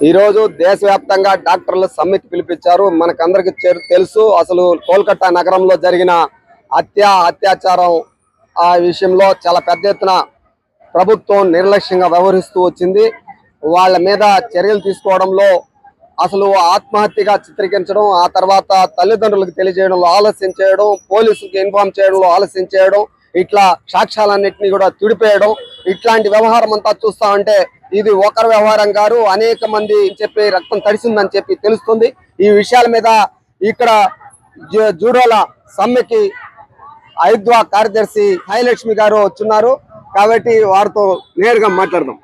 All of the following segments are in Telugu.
ఈరోజు దేశవ్యాప్తంగా డాక్టర్ల సమ్మెకి పిలిపించారు. మనకందరికి తెలుసు అసలు కోల్కతా నగరంలో జరిగిన హత్య అత్యాచారం ఆ విషయంలో చాలా పెద్ద ఎత్తున ప్రభుత్వం నిర్లక్ష్యంగా వ్యవహరిస్తూ వచ్చింది. వాళ్ళ మీద చర్యలు తీసుకోవడంలో అసలు ఆత్మహత్యగా చిత్రీకరించడం ఆ తర్వాత తల్లిదండ్రులకు తెలియజేయడంలో ఆలస్యం చేయడం పోలీసులకు ఇన్ఫార్మ్ చేయడంలో ఆలస్యం చేయడం ఇట్లా సాక్ష్యాలన్నింటినీ కూడా తుడిపేయడం ఇట్లాంటి వ్యవహారం అంతా చూస్తా ఉంటే ఇది ఒకరి వ్యవహారం గారు అనేక మంది చెప్పి రక్తం తడిసిందని చెప్పి తెలుస్తుంది. ఈ విషయాల మీద ఇక్కడ జూ- జూడోల సమ్మెకి ఐద్వా కార్యదర్శి హైలక్ష్మి గారు వచ్చున్నారు. కాబట్టి వారితో నేరుగా మాట్లాడదాం.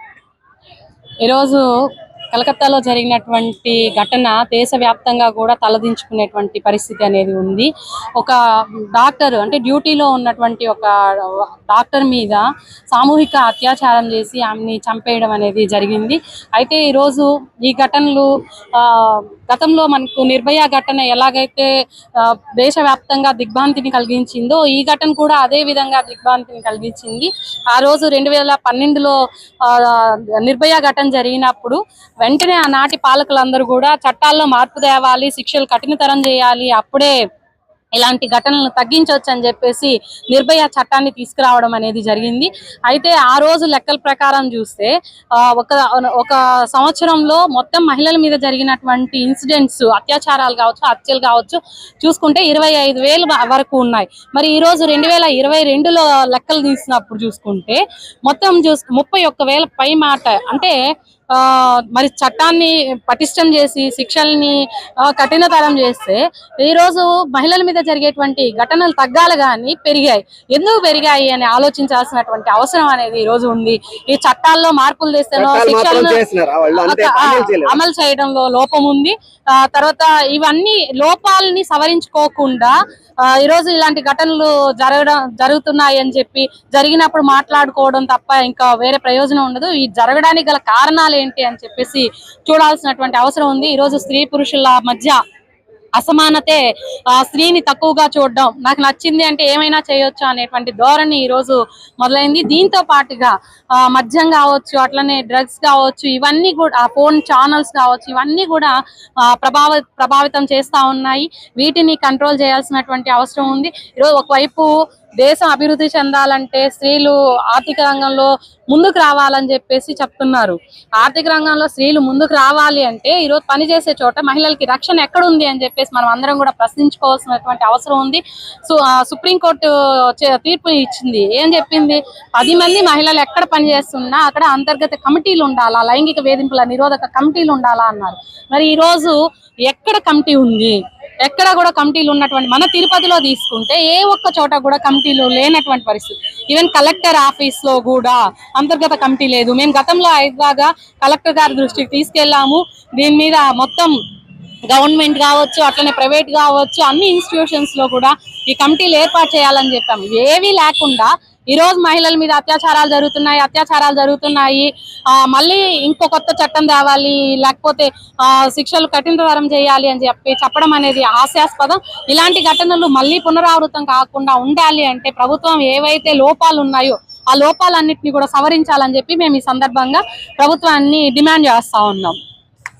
ఈరోజు కలకత్తాలో జరిగినటువంటి ఘటన దేశవ్యాప్తంగా కూడా తలదించుకునేటువంటి పరిస్థితి అనేది ఉంది. ఒక డాక్టర్ అంటే డ్యూటీలో ఉన్నటువంటి ఒక డాక్టర్ మీద సామూహిక అత్యాచారం చేసి ఆమెని చంపేయడం అనేది జరిగింది. అయితే ఈరోజు ఈ ఘటనలు గతంలో మనకు నిర్భయ ఘటన ఎలాగైతే దేశవ్యాప్తంగా దిగ్భ్రాంతిని కలిగించిందో ఈ ఘటన కూడా అదే విధంగా దిగ్భ్రాంతిని కలిగించింది. ఆ రోజు రెండు వేల పన్నెండులో నిర్భయ ఘటన జరిగినప్పుడు వెంటనే ఆనాటి పాలకులందరూ కూడా చట్టాల్లో మార్పు తేవాలి శిక్షలు కఠినతరం చేయాలి అప్పుడే ఇలాంటి ఘటనలను తగ్గించవచ్చు అని చెప్పేసి నిర్భయ చట్టాన్ని తీసుకురావడం అనేది జరిగింది. అయితే ఆ రోజు లెక్కల ప్రకారం చూస్తే ఒక ఒక సంవత్సరంలో మొత్తం మహిళల మీద జరిగినటువంటి ఇన్సిడెంట్స్ అత్యాచారాలు కావచ్చు హత్యలు కావచ్చు చూసుకుంటే ఇరవై ఐదు వేలు వరకు ఉన్నాయి. మరి ఈ రోజు రెండు వేల ఇరవై రెండులో లెక్కలు తీసినప్పుడు చూసుకుంటే మొత్తం చూసు ముప్పై ఒక్క వేల పై మాట అంటే మరి చట్టాన్ని పటిష్టం చేసి శిక్షల్ని కఠినతరం చేస్తే ఈ రోజు మహిళల మీద జరిగేటువంటి ఘటనలు తగ్గాలి కానీ పెరిగాయి. ఎందుకు పెరిగాయి అని ఆలోచించాల్సినటువంటి అవసరం అనేది ఈ రోజు ఉంది. ఈ చట్టాల్లో మార్పులు తెస్తేనో శిక్షలను అమలు చేయడంలో లోపం ఉంది. ఆ తర్వాత ఇవన్నీ లోపాలని సవరించుకోకుండా ఆ, ఈ రోజు ఇలాంటి ఘటనలు జరగడం జరుగుతున్నాయి అని చెప్పి జరిగినప్పుడు మాట్లాడుకోవడం తప్ప ఇంకా వేరే ప్రయోజనం ఉండదు. ఈ జరగడానికి గల కారణాలు ఏంటి అని చెప్పేసి చూడాల్సినటువంటి అవసరం ఉంది. ఈ రోజు స్త్రీ పురుషుల మధ్య అసమానతే ఆ స్త్రీని తక్కువగా చూడడం నాకు నచ్చింది అంటే ఏమైనా చేయొచ్చు అనేటువంటి ధోరణి ఈ రోజు మొదలైంది. దీంతో పాటుగా మద్యం కావచ్చు అట్లనే డ్రగ్స్ కావచ్చు ఇవన్నీ కూడా ఆ ఫోన్ ఛానల్స్ కావచ్చు ఇవన్నీ కూడా ప్రభావ ప్రభావితం చేస్తా ఉన్నాయి. వీటిని కంట్రోల్ చేయాల్సినటువంటి అవసరం ఉంది. ఈరోజు ఒకవైపు దేశం అభివృద్ధి చెందాలంటే స్త్రీలు ఆర్థిక రంగంలో ముందుకు రావాలని చెప్పేసి చెప్తున్నారు. ఆర్థిక రంగంలో స్త్రీలు ముందుకు రావాలి అంటే ఈరోజు పని చేసే చోట మహిళలకి రక్షణ ఎక్కడ ఉంది అని చెప్పేసి మనం అందరం కూడా ప్రశ్నించుకోవాల్సినటువంటి అవసరం ఉంది. సో సుప్రీంకోర్టు తీర్పు ఇచ్చింది. ఏం చెప్పింది? పది మంది మహిళలు ఎక్కడ పని చేస్తున్నా అక్కడ అంతర్గత కమిటీలు ఉండాలా? లైంగిక వేధింపుల నిరోధక కమిటీలు ఉండాలా అన్నారు. మరి ఈ రోజు ఎక్కడ కమిటీ ఉంది? ఎక్కడ కూడా కమిటీలు ఉన్నటువంటి మన తిరుపతిలో తీసుకుంటే ఏ ఒక్క చోట కూడా కమిటీలు లేనటువంటి పరిస్థితి. ఈవెన్ కలెక్టర్ ఆఫీస్లో కూడా అంతర్గత కమిటీ లేదు. మేము గతంలో హైదరాబాద్ కలెక్టర్ గారి దృష్టికి తీసుకెళ్ళాము దీని మీద మొత్తం గవర్నమెంట్ కావచ్చు అట్లనే ప్రైవేట్ కావచ్చు అన్ని ఇన్స్టిట్యూషన్స్లో కూడా ఈ కమిటీలు ఏర్పాటు చేయాలని చెప్పాము. ఏవీ లేకుండా ఈ రోజు మహిళల మీద అత్యాచారాలు జరుగుతున్నాయి అత్యాచారాలు జరుగుతున్నాయి. మళ్ళీ ఇంకో కొత్త చట్టం తేవాలి లేకపోతే శిక్షలు కఠినతరం చేయాలి అని చెప్పి చెప్పడం అనేది హాస్యాస్పదం. ఇలాంటి ఘటనలు మళ్ళీ పునరావృతం కాకుండా ఉండాలి అంటే ప్రభుత్వం ఏవైతే లోపాలు ఉన్నాయో ఆ లోపాలన్నింటినీ కూడా సవరించాలని చెప్పి మేము ఈ సందర్భంగా ప్రభుత్వాన్ని డిమాండ్ చేస్తా ఉన్నాం.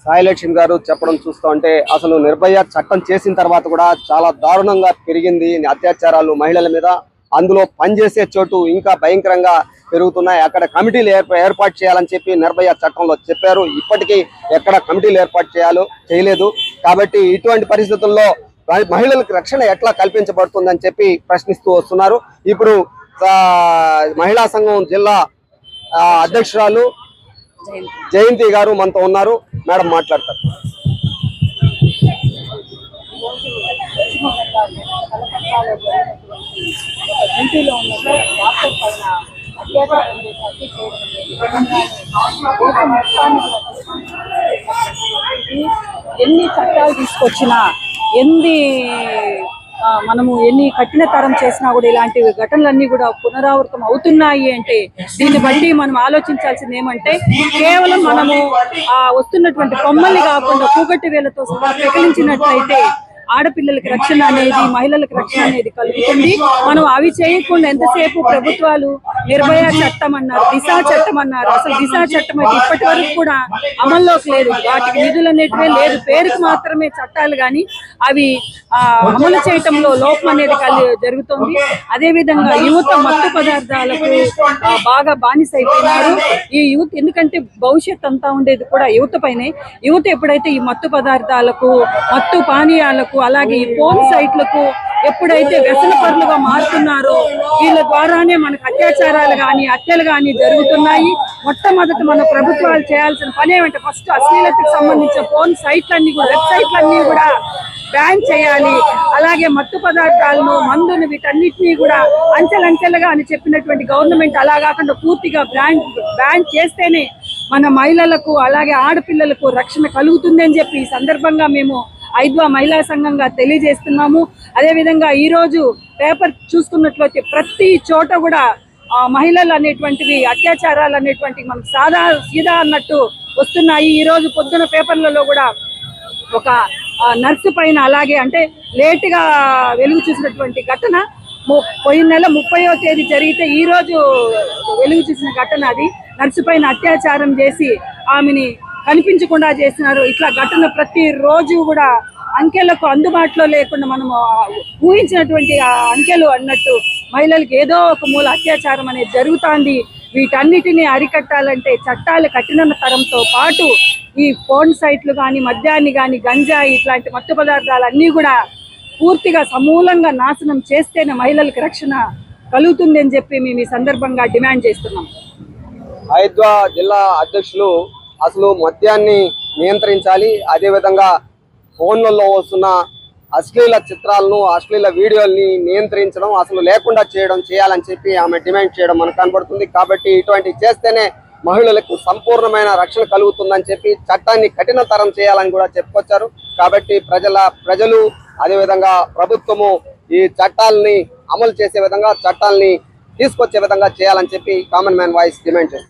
సాయిలక్ష్మి గారు చెప్పడం చూస్తూ ఉంటే అసలు నిర్భయ చట్టం చేసిన తర్వాత కూడా చాలా దారుణంగా పెరిగింది అత్యాచారాలు మహిళల మీద. అందులో పనిచేసే చోటు ఇంకా భయంకరంగా పెరుగుతున్నాయి అక్కడ కమిటీలు ఏర్పాటు చేయాలని చెప్పి నిర్భయ చట్టంలో చెప్పారు. ఇప్పటికీ ఎక్కడ కమిటీలు ఏర్పాటు చేయాలో చేయలేదు. కాబట్టి ఇటువంటి పరిస్థితుల్లో మహిళలకు రక్షణ ఎట్లా కల్పించబడుతుందని చెప్పి ప్రశ్నిస్తూ వస్తున్నారు. ఇప్పుడు మహిళా సంఘం జిల్లా అధ్యక్షురాలు జయంతి గారు మనతో ఉన్నారు. మేడం మాట్లాడతారు. ఎన్ని చట్టాలు తీసుకొచ్చినా ఎన్ని మనము ఎన్ని కఠిన తరం చేసినా కూడా ఇలాంటి ఘటనలన్నీ కూడా పునరావృతం అవుతున్నాయి అంటే దీన్ని బట్టి మనం ఆలోచించాల్సింది ఏమంటే కేవలం మనము ఆ వస్తున్నటువంటి కొమ్మల్ని కాకుండా కూగట్టి వేలతో సహా ప్రకటించినట్లయితే ఆడపిల్లలకి రక్షణ అనేది మహిళలకు రక్షణ అనేది కలుగుతుంది. మనం అవి చేయకుండా ఎంతసేపు ప్రభుత్వాలు నిర్భయ చట్టం అన్నారు దిశ చట్టం అన్నారు. అసలు దిశ చట్టం అయితే ఇప్పటి వరకు కూడా అమల్లోకి లేదు. వాటికి నిధులు అనేటివే లేదు. పేరుకు మాత్రమే చట్టాలు కానీ అవి ఆ, అమలు చేయటంలో లోపం అనేది కలి జరుగుతుంది. అదే విధంగా యువత మత్తు పదార్థాలకు బాగా బానిస అయిపోయినారు ఈ యూత్ ఎందుకంటే భవిష్యత్ అంతా ఉండేది కూడా యువత పైనే. యువత ఎప్పుడైతే ఈ మత్తు పదార్థాలకు మత్తు పానీయాలకు అలాగే ఈ ఫోన్ సైట్లకు ఎప్పుడైతే వ్యసన పరులుగా మారుతున్నారో వీళ్ళ ద్వారానే మనకు అత్యాచారాలు కానీ హత్యలు కానీ జరుగుతున్నాయి. మొట్టమొదటి మన ప్రభుత్వాలు చేయాల్సిన పని ఏమంటే ఫస్ట్ అశ్లీలతకు సంబంధించిన ఫోన్ సైట్లన్నీ కూడా వెబ్సైట్లన్నీ కూడా బ్యాన్ చేయాలి. అలాగే మత్తు పదార్థాలను మందును వీటన్నిటినీ కూడా అంచెలంచెలుగా అని చెప్పినటువంటి గవర్నమెంట్ అలా కాకుండా పూర్తిగా బ్యాన్ బ్యాన్ చేస్తేనే మన మహిళలకు అలాగే ఆడపిల్లలకు రక్షణ కలుగుతుంది అని చెప్పి ఈ సందర్భంగా మేము ఐద్వా మహిళా సంఘంగా తెలియజేస్తున్నాము. అదేవిధంగా ఈ రోజు పేపర్ చూసుకున్నట్లయితే ప్రతి చోట కూడా ఆ, మహిళలు అనేటువంటివి అత్యాచారాలు అనేటువంటివి మనకు సాదా సీదా అన్నట్టు వస్తున్నాయి. ఈ రోజు పొద్దున పేపర్లలో కూడా ఒక నర్సు పైన అలాగే అంటే లేటుగా వెలుగు చూసినటువంటి ఘటన పోయిన నెల ముప్పయో తేదీ జరిగితే ఈ రోజు వెలుగు చూసిన ఘటన అది. నర్సు పైన అత్యాచారం చేసి ఆమెని కనిపించకుండా చేసినారు. ఇట్లా ఘటన ప్రతి రోజు కూడా అంకెలకు అందుబాటులో లేకుండా మనము ఊహించినటువంటి అంకెలు అన్నట్టు మహిళలకు ఏదో ఒక మూల అత్యాచారం అనేది జరుగుతుంది. వీటన్నిటిని అరికట్టాలంటే చట్టాలు కఠిన తరంతో పాటు ఈ ఫోన్ సైట్లు కానీ మద్యాన్ని కానీ గంజాయి ఇట్లాంటి మత్తు పదార్థాలు అన్నీ కూడా పూర్తిగా సమూలంగా నాశనం చేస్తేనే మహిళలకు రక్షణ కలుగుతుంది అని చెప్పి మేము ఈ సందర్భంగా డిమాండ్ చేస్తున్నాం. హైద్వా జిల్లా అధ్యక్షులు అసలు మద్యాన్ని నియంత్రించాలి అదేవిధంగా ఫోన్లలో వస్తున్న అశ్లీల చిత్రాలను అశ్లీల వీడియోల్ని నియంత్రించడం అసలు లేకుండా చేయడం చేయాలని చెప్పి ఆమె డిమాండ్ చేయడం మనకు కనబడుతుంది. కాబట్టి ఇటువంటి చేస్తేనే మహిళలకు సంపూర్ణమైన రక్షణ కలుగుతుందని చెప్పి చట్టాన్ని కఠినతరం చేయాలని కూడా చెప్పుకొచ్చారు. కాబట్టి ప్రజల ప్రజలు అదేవిధంగా ప్రభుత్వము ఈ చట్టాలని అమలు చేసే విధంగా చట్టాలని తీసుకొచ్చే విధంగా చేయాలని చెప్పి కామన్ మ్యాన్ వాయిస్ డిమాండ్ చేస్తుంది.